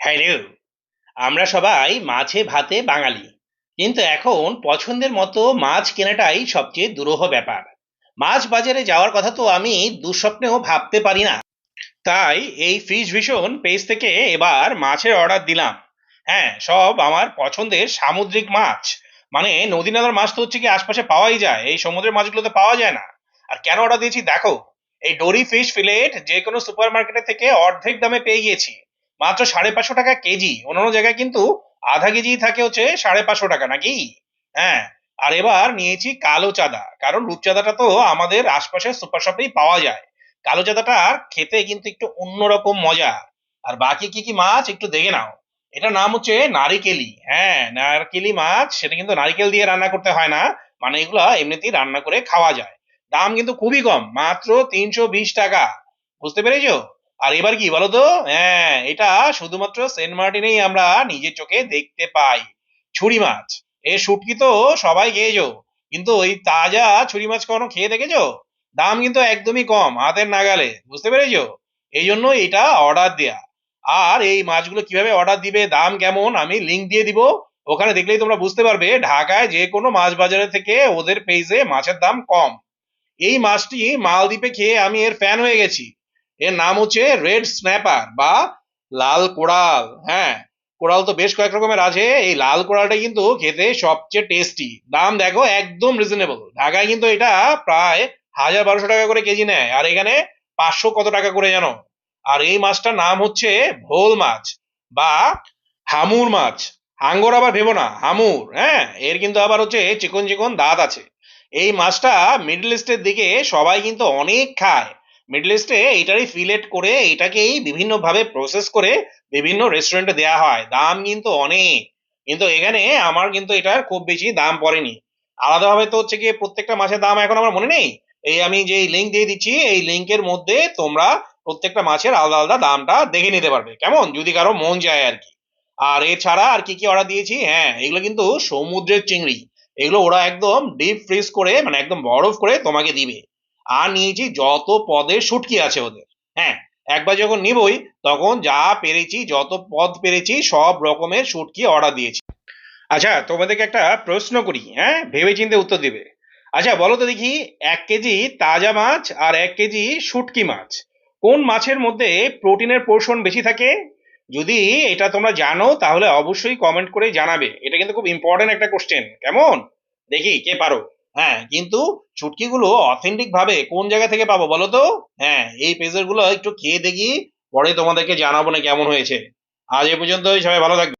Hello আমরা সবাই মাছে ভাতে বাঙালি। কিন্তু এখন পছন্দের মতো মাছ কেনাটাই সবচেয়ে দুরূহ ব্যাপার। মাছ বাজারে যাওয়ার কথা তো আমি দুঃস্বপ্নেও ভাবতে পারি না। তাই এই ফিশ ভীষণ পেজ থেকে এবার মাছের অর্ডার দিলাম। হ্যাঁ সব আমার পছন্দের সামুদ্রিক মাছ। মানে নদী নালার মাছ তো হচ্ছে কি আশপাশে পাওয়াই যায়, এই সমুদ্রের মাছগুলো তো পাওয়া যায় না। আর কেন অর্ডার দিয়েছি? দেখো, এই ডোরি ফিশ ফিলেট যে কোনো সুপার মার্কেটের থেকে অর্ধেক দামে পেয়ে গিয়েছি। মাত্র সাড়ে পাঁচশো টাকা কেজি। অন্যান্য জায়গায় কিন্তু আধা কেজি থাকে হচ্ছে সাড়ে পাঁচশো টাকা নাকি? হ্যাঁ আর এবার নিয়েছি কালো চাঁদা। কারণ রূপচাঁদাটা তো আমাদের আশপাশের সুপার শপেই পাওয়া যায়। কালো চাঁদাটার খেতে কিন্তু একটু অন্যরকম মজা। আর বাকি কি কি মাছ একটু দেখে নাও। এটার নাম হচ্ছে নারিকেলি। হ্যাঁ নারকেলি মাছ, সেটা কিন্তু নারিকেল দিয়ে রান্না করতে হয় না। মানে এগুলা এমনিতেই রান্না করে খাওয়া যায়। দাম কিন্তু খুবই কম, মাত্র তিনশো বিশ টাকা। বুঝতে পেরেছ? আর এবার কি বলো তো হ্যাঁ এটা শুধুমাত্র সেন্ট মার্টিনেই আমরা নিজের চোখে দেখতে পাই। ছুরি মাছ, এ শুটকি তো সবাই খেয়েছো। কিন্তু ওই তাজা ছুরি মাছ কখনো খেয়ে দেখেছ? দাম কিন্তু একদমই কম, হাতের নাগালে, বুঝতে পেরেছ? এই জন্য এটা অর্ডার দেয়া। আর এই মাছগুলো কীভাবে অর্ডার দিবে, দাম কেমন, আমি লিংক দিয়ে দিব। ওখানে দেখলেই তোমরা বুঝতে পারবে, ঢাকায় যে কোনো মাছ বাজারে থেকে ওদের পেজে মাছের দাম কম। এই মাছটি মালদ্বীপে খেয়ে আমি এর ফ্যান হয়ে গেছি। এর নাম হচ্ছে রেড স্ন্যাপার বা লাল কোড়াল। হ্যাঁ কোড়াল তো বেশ কয়েক রকমের আছে। এই লাল কোড়ালটা কিন্তু খেতে সবচেয়ে টেস্টি দাম দেখো একদম রিজনেবল ঢাকায় কিন্তু এটা প্রায় হাজার বারোশো টাকা করে কেজি নেয়। আর এখানে পাঁচশো কত টাকা করে জানো? আর এই মাছটার নাম হচ্ছে ভোল মাছ বা হামুর মাছ। হাঙ্গর আবার ভেবো না, হামুর। হ্যাঁ এর কিন্তু আবার হচ্ছে চিকন চিকন দাঁত আছে। এই মাছটা মিডল ইস্টের দিকে সবাই কিন্তু অনেক খায়। মিডল ইস্টে এটারই ফিলেট করে এটাকেই বিভিন্নভাবে প্রসেস করে বিভিন্ন রেস্টুরেন্টে দেওয়া হয়। দাম কিন্তু অনেক। কিন্তু এখানে আমার কিন্তু এটার খুব বেশি দাম পড়েনি। আলাদাভাবে তো হচ্ছে গিয়ে প্রত্যেকটা মাছের দাম এখন আমার মনে নেই। এই আমি যে লিঙ্ক দিয়ে দিচ্ছি, এই লিঙ্কের মধ্যে তোমরা প্রত্যেকটা মাছের আলাদা আলাদা দামটা দেখে নিতে পারবে। কেমন? যদি কারও মন যায় আর কি। আর এছাড়া আর কি কি অর্ডার দিয়েছি? হ্যাঁ এগুলো কিন্তু সমুদ্রের চিংড়ি। এগুলো ওরা একদম ডিপ ফ্রিজ করে মানে একদম বরফ করে তোমাকে দিবে। আর নিয়েছি যত পদের শুটকি আছে ওদের। হ্যাঁ একবার যখন নিবই, তখন যা পেরেছি, যত পদ পেরেছি, সব রকমের শুটকি অর্ডার দিয়েছি। আচ্ছা তোমাদেরকে একটা প্রশ্ন করি হ্যাঁ? ভেবে চিন্তে উত্তর দিবে। আচ্ছা বলো তো দেখি, এক কেজি তাজা মাছ আর এক কেজি শুটকি মাছ। কোন মাছের মধ্যে প্রোটিনের পোর্শন বেশি থাকে? যদি এটা তোমরা জানো, তাহলে অবশ্যই কমেন্ট করে জানাবে। এটা কিন্তু খুব ইম্পর্টেন্ট একটা কোশ্চেন কেমন? দেখি, কে পারো? হ্যাঁ কিন্তু চুটকিগুলো অথেন্টিক ভাবে কোন জায়গা থেকে পাবো বলো তো? হ্যাঁ এই পেজেরগুলো একটু খেয়ে দেখি, পরে তোমাদেরকে জানাব না কেমন হয়েছে। আজ এ পর্যন্তই, সবাই ভালো থাকবে।